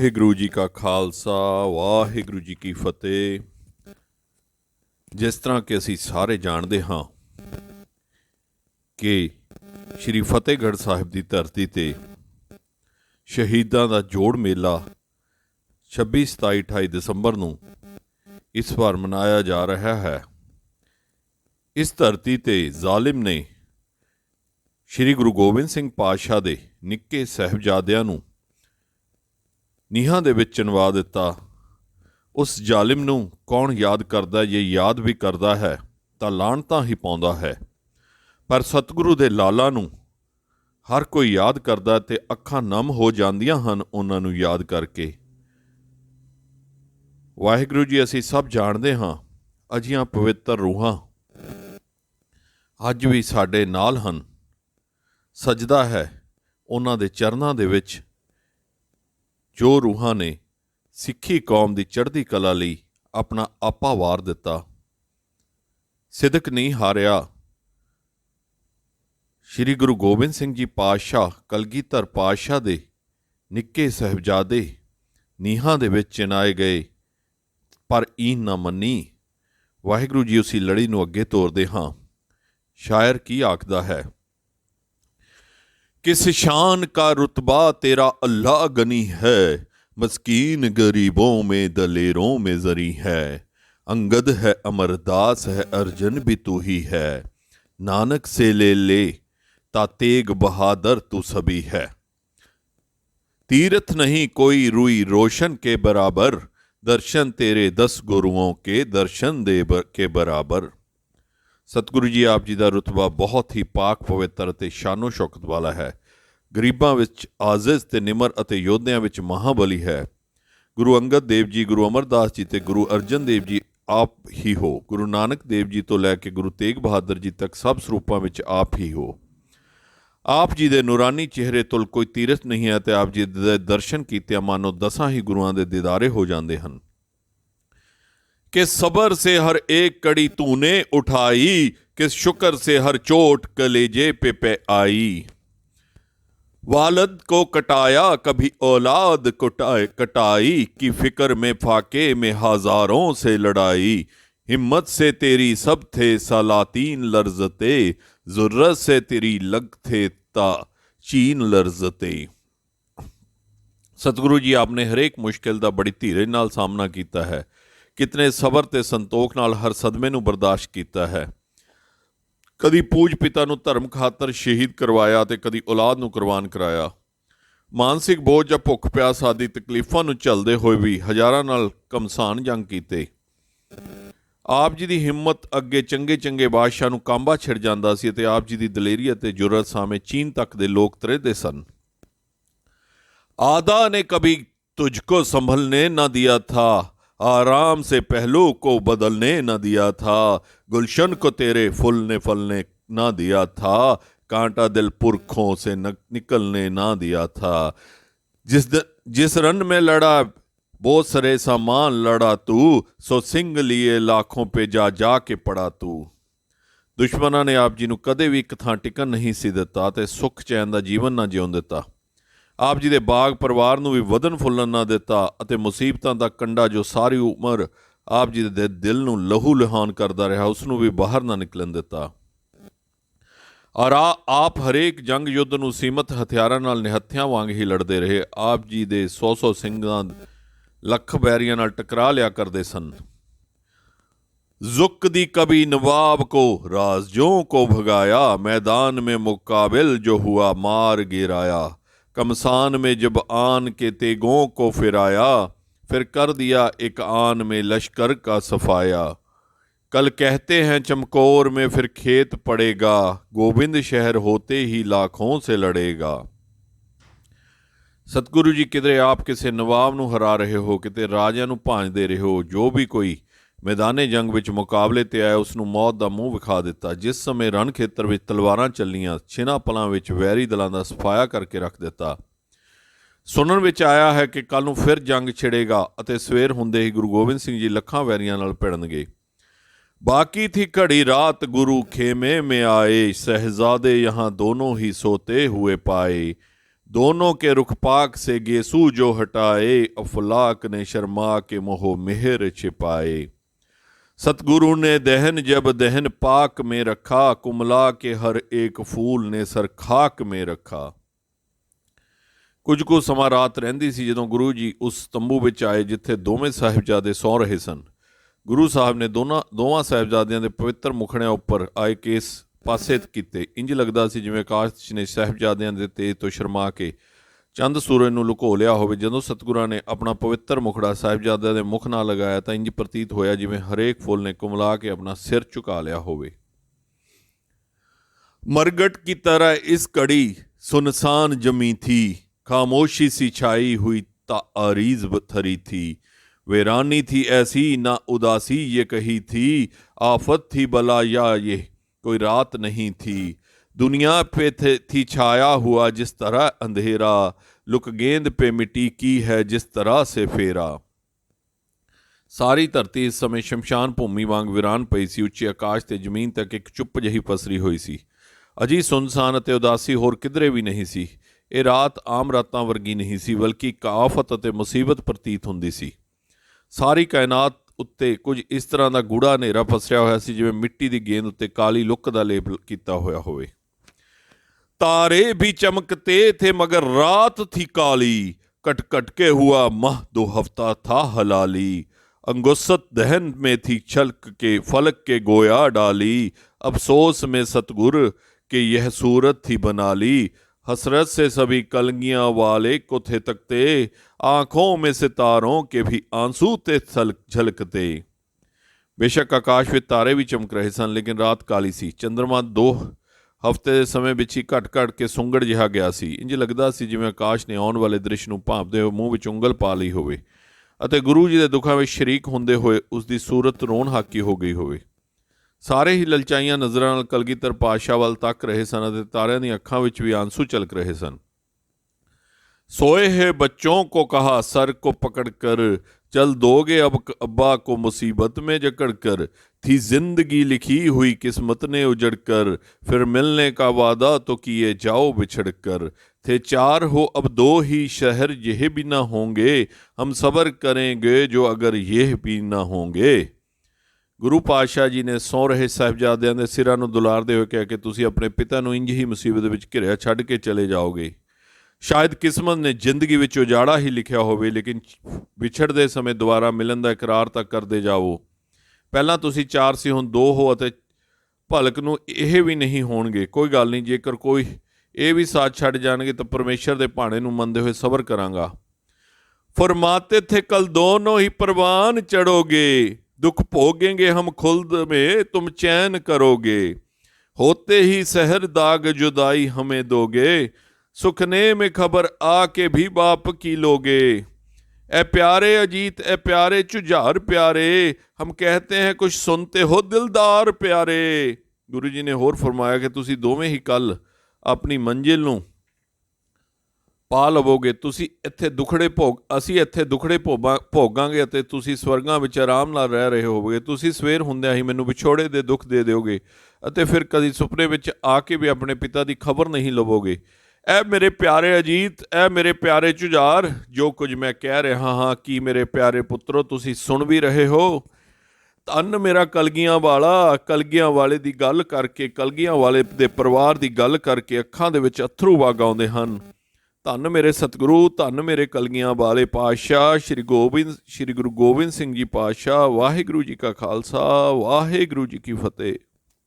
ਵਾਹਿਗੁਰੂ ਜੀ ਕਾ ਖਾਲਸਾ, ਵਾਹਿਗੁਰੂ ਜੀ ਕੀ ਫਤਿਹ। ਜਿਸ ਤਰ੍ਹਾਂ ਕਿ ਅਸੀਂ ਸਾਰੇ ਜਾਣਦੇ ਹਾਂ ਕਿ ਸ੍ਰੀ ਫਤਿਹਗੜ੍ਹ ਸਾਹਿਬ ਦੀ ਧਰਤੀ ਤੇ ਸ਼ਹੀਦਾਂ ਦਾ ਜੋੜ ਮੇਲਾ 26 27 28 ਦਸੰਬਰ ਨੂੰ ਇਸ ਵਾਰ ਮਨਾਇਆ ਜਾ ਰਿਹਾ ਹੈ। ਇਸ ਧਰਤੀ ਤੇ ਜ਼ਾਲਿਮ ਨੇ ਸ੍ਰੀ ਗੁਰੂ ਗੋਬਿੰਦ ਸਿੰਘ ਪਾਤਸ਼ਾਹ ਦੇ ਨਿੱਕੇ ਸਹਿਬਜ਼ਾਦਿਆਂ ਨੂੰ ਨੀਹਾਂ ਦੇ ਵਿੱਚ ਚਿਣਵਾ ਦਿੱਤਾ। ਉਸ ਜ਼ਾਲਿਮ ਨੂੰ ਕੌਣ ਯਾਦ ਕਰਦਾ ਜੇ ਯਾਦ ਵੀ ਕਰਦਾ ਹੈ, ਤਾਂ ਲਾਣਤਾਂ ਹੀ ਪਾਉਂਦਾ ਹੈ। ਪਰ ਸਤਿਗੁਰੂ ਦੇ ਲਾਲਾ ਨੂੰ ਹਰ ਕੋਈ ਯਾਦ ਕਰਦਾ ਤੇ ਅੱਖਾਂ ਨਮ ਹੋ ਜਾਂਦੀਆਂ ਹਨ ਉਹਨਾਂ ਨੂੰ ਯਾਦ ਕਰਕੇ। ਵਾਹਿਗੁਰੂ ਜੀ, ਅਸੀਂ ਸਭ ਜਾਣਦੇ ਹਾਂ ਅਜੀਆਂ ਪਵਿੱਤਰ ਰੂਹਾਂ ਅੱਜ ਵੀ ਸਾਡੇ ਨਾਲ ਹਨ। ਸਜਦਾ ਹੈ ਉਹਨਾਂ ਦੇ ਚਰਨਾਂ ਦੇ ਵਿੱਚ। ਜੋ ਰੂਹਾਂ ਨੇ ਸਿੱਖੀ ਕੌਮ ਦੀ ਚੜ੍ਹਦੀ ਕਲਾ ਲਈ ਆਪਣਾ ਆਪਾ ਵਾਰ ਦਿੱਤਾ। ਸਿਦਕ ਨਹੀਂ ਹਾਰਿਆ। ਸ੍ਰੀ ਗੁਰੂ ਗੋਬਿੰਦ ਸਿੰਘ ਜੀ ਪਾਤਸ਼ਾਹ ਕਲਗੀਧਰ ਪਾਤਸ਼ਾਹ ਦੇ ਨਿੱਕੇ ਸਹਿਬਜ਼ਾਦੇ ਨੀਹਾਂ ਦੇ ਵਿੱਚ ਚਿਨਾਏ ਗਏ। ਪਰ ਈਨ ਨਾ ਮੰਨੀ। ਵਾਹਿਗੁਰੂ ਜੀ ਉਸੀ ਲੜੀ ਨੂੰ ਅੱਗੇ ਤੋਰਦੇ ਹਾਂ। ਸ਼ਾਇਰ ਕੀ ਆਖਦਾ ਹੈ? किस शान का रुतबा तेरा अल्लाह गनी है? मस्कीन गरीबों में, दलेरों में जरी है। अंगद है अमरदास है, अर्जन भी तू ही है। नानक से ले ले, ता तेग बहादुर तू सभी है। तीरथ नहीं कोई रुई रोशन के बराबर, दर्शन तेरे दस गुरुओं के, दर्शन दे के बराबर। ਸਤਿਗੁਰੂ ਜੀ ਆਪ ਜੀ ਦਾ ਰੁਤਬਾ ਬਹੁਤ ਹੀ ਪਾਕ, ਪਵਿੱਤਰ ਅਤੇ ਸ਼ਾਨੋ ਸ਼ੌਕਤ ਵਾਲਾ ਹੈ। ਗਰੀਬਾਂ ਵਿੱਚ ਆਜ਼ਿਜ਼ ਤੇ ਨਿਮਰ ਅਤੇ ਯੋਧਿਆਂ ਵਿੱਚ ਮਹਾਬਲੀ ਹੈ। ਗੁਰੂ ਅੰਗਦ ਦੇਵ ਜੀ, ਗੁਰੂ ਅਮਰਦਾਸ ਜੀ ਤੇ ਗੁਰੂ ਅਰਜਨ ਦੇਵ ਜੀ ਆਪ ਹੀ ਹੋ। ਗੁਰੂ ਨਾਨਕ ਦੇਵ ਜੀ ਤੋਂ ਲੈ ਕੇ ਗੁਰੂ ਤੇਗ ਬਹਾਦਰ ਜੀ ਤੱਕ ਸਭ ਸਰੂਪਾਂ ਵਿੱਚ ਆਪ ਹੀ ਹੋ। ਆਪ ਜੀ ਦੇ ਨੂਰਾਨੀ ਚਿਹਰੇ ਤੋਂ ਕੋਈ ਤੀਰਥ ਨਹੀਂ ਹੈ ਤੇ ਆਪ ਜੀ ਦੇ ਦਰਸ਼ਨ ਕੀਤਿਆਂ ਮਾਨੋ ਦਸਾਂ ਹੀ ਗੁਰੂਆਂ ਦੇ ਦੀਦਾਰੇ ਹੋ ਜਾਂਦੇ ਹਨ। कि सबर से हर एक कड़ी तूने उठाई कि शुक्र से हर चोट कलेजे पे पे आई वालद को कटाया कभी औलाद कटाए कटाई की फिक्र में फाके में हजारों से लड़ाई हिम्मत से तेरी सब थे सलातीन लर्जते जुर्रत से तेरी लग थे ता चीन लर्जते ਸਤਿਗੁਰੂ ਜੀ ਆਪਨੇ ਹਰੇਕ ਮੁਸ਼ਕਿਲ ਦਾ ਬੜੀ ਧੀਰਜ ਨਾਲ ਸਾਹਮਣਾ ਕੀਤਾ ਹੈ ਕਿਤਨੇ ਸਬਰ ਤੇ ਸੰਤੋਖ ਨਾਲ ਹਰ ਸਦਮੇ ਨੂੰ ਬਰਦਾਸ਼ਤ ਕੀਤਾ ਹੈ। ਕਦੀ ਪੂਜ ਪਿਤਾ ਨੂੰ ਧਰਮ ਖਾਤਰ ਸ਼ਹੀਦ ਕਰਵਾਇਆ ਤੇ ਕਦੀ ਔਲਾਦ ਨੂੰ ਕੁਰਬਾਨ ਕਰਾਇਆ। ਮਾਨਸਿਕ ਬੋਝ ਜਾਂ ਭੁੱਖ ਪਿਆਸ ਆਦਿ ਤਕਲੀਫਾਂ ਨੂੰ ਝੱਲਦੇ ਹੋਏ ਵੀ ਹਜ਼ਾਰਾਂ ਨਾਲ ਕਮਸਾਨ ਜੰਗ ਕੀਤੇ। ਆਪ ਜੀ ਦੀ ਹਿੰਮਤ ਅੱਗੇ ਚੰਗੇ ਚੰਗੇ ਬਾਦਸ਼ਾਹ ਨੂੰ ਕਾਂਬਾ ਛਿੜ ਜਾਂਦਾ ਸੀ ਤੇ ਆਪ ਜੀ ਦੀ ਦਲੇਰੀ ਅਤੇ ਜੁਰਤ ਸਾਹਮਣੇ ਚੀਨ ਤੱਕ ਦੇ ਲੋਕ ਤਰੇਦੇ ਸਨ। ਆਦਾ ਨੇ ਕਭੀ ਤੁਝਕੋ ਸੰਭਲਨੇ ਨਾ ਦਿਆ ਥਾ। आराम से पहलू को बदलने न दिया था गुलशन को तेरे फूलने फलने न दिया था कांटा दिल पुरखों से न, निकलने ना दिया था जिस द, जिस रन में लड़ा बहुत सरे सामान लड़ा तू सो सिंह लिए लाखों पे जा जा के पड़ा तू ਦੁਸ਼ਮਣਾਂ ਨੇ ਆਪ ਜੀ ਨੂੰ ਕਦੇ ਵੀ ਇੱਕ ਥਾਂ ਟਿਕਣ ਨਹੀਂ ਸੀ ਦਿੱਤਾ ਤੇ ਸੁੱਖ ਚੈਨ ਦਾ ਜੀਵਨ ਨਾ ਜਿਉਣ ਦਿੱਤਾ ਆਪ ਜੀ ਦੇ ਬਾਗ ਪਰਿਵਾਰ ਨੂੰ ਵੀ ਵਧਨ ਫੁੱਲਣ ਨਾ ਦਿੱਤਾ ਅਤੇ ਮੁਸੀਬਤਾਂ ਦਾ ਕੰਡਾ ਜੋ ਸਾਰੀ ਉਮਰ ਆਪ ਜੀ ਦੇ ਦਿਲ ਨੂੰ ਲਹੂ ਲਹਾਨ ਕਰਦਾ ਰਿਹਾ, ਉਸ ਨੂੰ ਵੀ ਬਾਹਰ ਨਾ ਨਿਕਲਣ ਦਿੱਤਾ। ਔਰ ਆਪ ਹਰੇਕ ਜੰਗ ਯੁੱਧ ਨੂੰ ਸੀਮਤ ਹਥਿਆਰਾਂ ਨਾਲ ਨਿਹੱਥਿਆਂ ਵਾਂਗ ਹੀ ਲੜਦੇ ਰਹੇ, ਆਪ ਜੀ ਦੇ 100-100 ਸਿੰਘਾਂ ਲੱਖ ਬੈਰੀਆਂ ਨਾਲ ਟਕਰਾ ਲਿਆ ਕਰਦੇ ਸਨ। ਜ਼ੁਕ ਦੀ ਕਬੀ ਨਵਾਬ ਕੋ ਰਾਜ਼ਜੋਂ ਕੋ ਭਗਾਇਆ, ਮੈਦਾਨ ਮੇ ਮੁਕਾਬਿਲ ਜੋ ਹੁਆ ਮਾਰ ਗਿਰਾਇਆ। कमसान में जब आन के तेगों को फिराया फिर कर दिया एक आन में लश्कर का सफाया कल कहते हैं चमकौर में फिर खेत पड़ेगा गोविंद शहर होते ही लाखों से लड़ेगा ਸਤਿਗੁਰੂ ਜੀ ਕਿਧਰੇ ਆਪ ਕਿਸੇ ਨਵਾਬ ਨੂੰ ਹਰਾ ਰਹੇ ਹੋ ਕਿਤੇ ਰਾਜਿਆਂ ਨੂੰ ਭਾਂਜਦੇ ਰਹੇ ਹੋ ਜੋ ਵੀ ਕੋਈ ਮੈਦਾਨੇ ਜੰਗ ਵਿੱਚ ਮੁਕਾਬਲੇ ਤੇ ਆਇਆ ਉਸ ਨੂੰ ਮੌਤ ਦਾ ਮੂੰਹ ਵਿਖਾ ਦਿੱਤਾ, ਜਿਸ ਸਮੇਂ ਰਣ ਖੇਤਰ ਵਿੱਚ ਤਲਵਾਰਾਂ ਚੱਲੀਆਂ, ਛਿਨਾ ਪਲਾਂ ਵਿੱਚ ਵੈਰੀ ਦਲਾਂ ਦਾ ਸਫਾਇਆ ਕਰਕੇ ਰੱਖ ਦਿੱਤਾ। ਸੁਣਨ ਵਿੱਚ ਆਇਆ ਹੈ ਕਿ ਕੱਲ ਨੂੰ ਫਿਰ ਜੰਗ ਛਿੜੇਗਾ ਅਤੇ ਸਵੇਰ ਹੁੰਦੇ ਹੀ ਗੁਰੂ ਗੋਬਿੰਦ ਸਿੰਘ ਜੀ ਲੱਖਾਂ ਵੈਰੀਆਂ ਨਾਲ ਭਿੜਨਗੇ। ਬਾਕੀ ਥੀ ਘੜੀ ਰਾਤ ਗੁਰੂ ਖੇਮੇ ਮੇ ਆਏ, ਸਹਜ਼ਾਦੇ ਯਹਾਂ ਦੋਨੋਂ ਹੀ ਸੋਤੇ ਹੋਏ ਪਾਏ। ਦੋਨੋਂ ਕੇ ਰੁਖ ਪਾਕ ਸੇ ਗੇਸੂ ਜੋ ਹਟਾਏ, ਅਫਲਾਕ ਨੇ ਸ਼ਰਮਾ ਕੇ ਮੋਹ ਮਿਹਰ ਛਿਪਾਏ। सतगुरु ने दहन जब दहन पाक में रखा कुमला के हर एक फूल ने सर खाक में रखा ਕੁਝ ਕੁ ਸਮਾਂ ਰਾਤ ਰਹਿੰਦੀ ਸੀ ਜਦੋਂ ਗੁਰੂ ਜੀ ਉਸ ਤੰਬੂ ਵਿੱਚ ਆਏ ਜਿੱਥੇ ਦੋਵੇਂ ਸਾਹਿਬਜ਼ਾਦੇ ਸੌ ਰਹੇ ਸਨ ਗੁਰੂ ਸਾਹਿਬ ਨੇ ਦੋਨਾਂ ਦੋਵਾਂ ਸਾਹਿਬਜ਼ਾਦਿਆਂ ਦੇ ਪਵਿੱਤਰ ਮੁਖੜਿਆਂ ਉੱਪਰ ਆਏ ਕੇਸ ਪਾਸੇ ਕੀਤੇ ਇੰਜ ਲੱਗਦਾ ਸੀ ਜਿਵੇਂ ਆਕਾਸ਼ ਨੇ ਸਾਹਿਬਜ਼ਾਦਿਆਂ ਦੇ ਤੇਜ ਤੋਂ ਸ਼ਰਮਾ ਕੇ ਚੰਦ ਸੂਰਜ ਨੂੰ ਲੁਕੋ ਲਿਆ ਹੋਵੇ ਜਦੋਂ ਸਤਿਗੁਰਾਂ ਨੇ ਆਪਣਾ ਪਵਿੱਤਰ ਮੁਖੜਾ ਸਾਹਿਬਜ਼ਾਦਿਆਂ ਦੇ ਮੁਖ ਨਾਲ ਲਗਾਇਆ ਤਾਂ ਇੰਜ ਪ੍ਰਤੀਤ ਹੋਇਆ ਜਿਵੇਂ ਹਰੇਕ ਫੁੱਲ ਨੇ ਕੁਮਲਾ ਕੇ ਆਪਣਾ ਸਿਰ ਝੁਕਾ ਲਿਆ ਹੋਵੇ मरगट की तरह इस कड़ी सुनसान जमी थी खामोशी सी छाई हुई तारीज थरी थी वीरानी थी ऐसी ना उदासी ये कही थी आफत थी बला या ये कोई रात नहीं थी दुनिया पे थे, थी छाया हुआ जिस तरह अंधेरा लुक गेंद पे मिट्टी की है जिस तरह से फेरा ਸਾਰੀ ਧਰਤੀ ਇਸ ਸਮੇਂ ਸ਼ਮਸ਼ਾਨ ਭੂਮੀ ਵਾਂਗ ਵਿਰਾਨ ਪਈ ਸੀ ਉੱਚੇ ਆਕਾਸ਼ ਤੇ ਜ਼ਮੀਨ ਤੱਕ ਇੱਕ ਚੁੱਪ ਜਿਹੀ ਪਸਰੀ ਹੋਈ ਸੀ ਅਜੀ ਸੁਨਸਾਨ ਅਤੇ ਉਦਾਸੀ ਹੋਰ ਕਿਧਰੇ ਵੀ ਨਹੀਂ ਸੀ ਇਹ ਰਾਤ ਆਮ ਰਾਤਾਂ ਵਰਗੀ ਨਹੀਂ ਸੀ ਬਲਕਿ ਇੱਕ ਆਫਤ ਅਤੇ ਮੁਸੀਬਤ ਪ੍ਰਤੀਤ ਹੁੰਦੀ ਸੀ ਸਾਰੀ ਕਾਇਨਾਤ ਉੱਤੇ ਕੁਝ ਇਸ ਤਰ੍ਹਾਂ ਦਾ ਗੂੜਾ ਹਨੇਰਾ ਪਸਰਿਆ ਹੋਇਆ ਸੀ ਜਿਵੇਂ ਮਿੱਟੀ ਦੀ ਗੇਂਦ ਉੱਤੇ ਕਾਲੀ ਲੁੱਕ ਦਾ ਲੇਪ ਕੀਤਾ ਹੋਇਆ ਹੋਵੇ तारे भी चमकते थे, मगर रात थी काली। कट कट के हुआ मह दो हफ़्ता था हलाली। अंगुस्त दहन में थी छलक के, फलक के गोया डाली। अफसोस में सतगुर के यह सूरत थी बना ली हसरत से सभी कलगियाँ वाले को थे तकते आँखों में सितारों के भी आँसू थे झलकते। बेशक आकाश में तारे भी चमक रहे सन, लेकिन रात काली सी। चंद्रमा दो ਹਫ਼ਤੇ ਦੇ ਸਮੇਂ ਵਿੱਚ ਹੀ ਘਟ-ਘਟ ਕੇ ਸੁੰਗੜ ਜਿਹਾ ਗਿਆ ਸੀ। ਇੰਜ ਲੱਗਦਾ ਸੀ ਜਿਵੇਂ ਆਕਾਸ਼ ਨੇ ਆਉਣ ਵਾਲੇ ਦ੍ਰਿਸ਼ ਨੂੰ ਭਾਂਪਦੇ ਹੋਏ ਮੂੰਹ ਵਿੱਚ ਉਂਗਲ ਪਾ ਲਈ ਹੋਵੇ ਅਤੇ ਗੁਰੂ ਜੀ ਦੇ ਦੁੱਖਾਂ ਵਿੱਚ ਸ਼ਰੀਕ ਹੁੰਦੇ ਹੋਏ ਉਸ ਦੀ ਸੂਰਤ ਰੋਣ ਹਾਕੀ ਹੋ ਗਈ ਹੋਵੇ। ਸਾਰੇ ਹੀ ਲਲਚਾਈਆਂ ਨਜ਼ਰਾਂ ਨਾਲ ਕਲਗੀਧਰ ਪਾਤਸ਼ਾਹ ਵੱਲ ਤੱਕ ਰਹੇ ਸਨ ਅਤੇ ਤਾਰਿਆਂ ਦੀਆਂ ਅੱਖਾਂ ਵਿੱਚ ਵੀ ਆਂਸੂ ਝਲਕ ਰਹੇ ਸਨ। सोए है बच्चों को कहा सर को पकड़कर चल दोगे अब क- अब्बा को मुसीबत में जकड़ कर थी जिंदगी लिखी हुई किस्मत ने उजड़ कर फिर मिलने का वादा तो किए जाओ बिछड़ कर थे चार हो अब दो ही शहर यह भी ना होंगे हम सबर करेंगे जो अगर यह भी ना होंगे ਗੁਰੂ ਪਾਤਸ਼ਾਹ ਜੀ ਨੇ ਸੌ ਰਹੇ ਸਾਹਿਬਜ਼ਾਦਿਆਂ ਦੇ ਸਿਰਾਂ ਨੂੰ ਦੁਲਾਰਦੇ ਹੋਏ ਕਿਹਾ ਕਿ ਤੁਸੀਂ ਆਪਣੇ ਪਿਤਾ ਨੂੰ ਇੰਜ ਹੀ ਮੁਸੀਬਤ ਵਿੱਚ ਘਿਰਿਆ ਛੱਡ ਕੇ ਚਲੇ ਜਾਓਗੇ ਸ਼ਾਇਦ ਕਿਸਮਤ ਨੇ ਜ਼ਿੰਦਗੀ ਵਿੱਚ ਉਜਾੜਾ ਹੀ ਲਿਖਿਆ ਹੋਵੇ, ਲੇਕਿਨ ਵਿਛੜਦੇ ਸਮੇਂ ਦੁਬਾਰਾ ਮਿਲਣ ਦਾ ਇਕਰਾਰ ਤਾਂ ਕਰਦੇ ਜਾਓ ਪਹਿਲਾਂ ਤੁਸੀਂ ਚਾਰ ਸੀ, ਹੁਣ ਦੋ ਹੋ ਅਤੇ ਭਲਕ ਨੂੰ ਇਹ ਵੀ ਨਹੀਂ ਹੋਣਗੇ। ਕੋਈ ਗੱਲ ਨਹੀਂ, ਜੇਕਰ ਕੋਈ ਇਹ ਵੀ ਸਾਥ ਛੱਡ ਜਾਣਗੇ ਤਾਂ ਪਰਮੇਸ਼ਰ ਦੇ ਭਾਣੇ ਨੂੰ ਮੰਨਦੇ ਹੋਏ ਸਬਰ ਕਰਾਂਗਾ। ਫਰਮਾਤੇ ਥੇ, ਕਲ ਦੋਨੋਂ ਹੀ ਪਰਵਾਨ ਚੜੋਗੇ। ਦੁੱਖ ਭੋਗेंगे ਹਮ ਖੁਲਦ ਮੇ, ਤੁਮ ਚੈਨ ਕਰੋਗੇ। ਹੋਤੇ ਹੀ ਸਹਿਰ ਦਾਗ ਜੁਦਾਈ ਹਮੇ ਦੋਗੇ। दोगे सुखने में खबर आके भी बाप की लोगे ए प्यारे अजीत ए प्यारे चुझार प्यारे हम कहते हैं कुछ सुनते हो दिलदार प्यारे ਗੁਰੂ ਜੀ ਨੇ ਹੋਰ ਫਰਮਾਇਆ ਕਿ ਤੁਸੀਂ ਦੋਵੇਂ ਹੀ ਕੱਲ ਆਪਣੀ ਮੰਜ਼ਿਲ ਨੂੰ ਪਾ ਲਵੋਗੇ ਤੁਸੀਂ ਇੱਥੇ ਦੁਖੜੇ ਭੋਗ ਅਸੀਂ ਇੱਥੇ ਦੁਖੜੇ ਭੋਗਾਂ- ਭੋਗਾਂਗੇ ਅਤੇ ਤੁਸੀਂ ਸਵਰਗਾਂ ਵਿੱਚ ਆਰਾਮ ਨਾਲ ਰਹਿ ਰਹੇ ਹੋਵੋਗੇ ਤੁਸੀਂ ਸਵੇਰ ਹੁੰਦਿਆਂ ਹੀ ਮੈਨੂੰ ਵਿਛੋੜੇ ਦੇ ਦੁੱਖ ਦੇ ਦਿਓਗੇ ਅਤੇ ਫਿਰ ਕਦੀ ਸੁਪਨੇ ਵਿੱਚ ਆ ਕੇ ਵੀ ਆਪਣੇ ਪਿਤਾ ਦੀ ਖਬਰ ਨਹੀਂ ਲਵੋਗੇ ਐ ਮੇਰੇ ਪਿਆਰੇ ਅਜੀਤ, ਐ ਮੇਰੇ ਪਿਆਰੇ ਝੁਝਾਰ ਜੋ ਕੁਝ ਮੈਂ ਕਹਿ ਰਿਹਾ ਹਾਂ ਕੀ ਮੇਰੇ ਪਿਆਰੇ ਪੁੱਤਰੋ, ਤੁਸੀਂ ਸੁਣ ਵੀ ਰਹੇ ਹੋ। ਧੰਨ ਮੇਰਾ ਕਲਗੀਆਂ ਵਾਲਾ, ਕਲਗੀਆਂ ਵਾਲੇ ਦੀ ਗੱਲ ਕਰਕੇ, ਕਲਗੀਆਂ ਵਾਲੇ ਦੇ ਪਰਿਵਾਰ ਦੀ ਗੱਲ ਕਰਕੇ ਅੱਖਾਂ ਦੇ ਵਿੱਚ ਅਥਰੂ ਵਗ ਆਉਂਦੇ ਹਨ। ਧੰਨ ਮੇਰੇ ਸਤਿਗੁਰੂ, ਧੰਨ ਮੇਰੇ ਕਲਗੀਆਂ ਵਾਲੇ ਪਾਤਸ਼ਾਹ, ਸ੍ਰੀ ਗੋਬਿੰਦ, ਸ੍ਰੀ ਗੁਰੂ ਗੋਬਿੰਦ ਸਿੰਘ ਜੀ ਪਾਤਸ਼ਾਹ, ਵਾਹਿਗੁਰੂ ਜੀ ਕਾ ਖਾਲਸਾ, ਵਾਹਿਗੁਰੂ ਜੀ ਕੀ ਫਤਿਹ।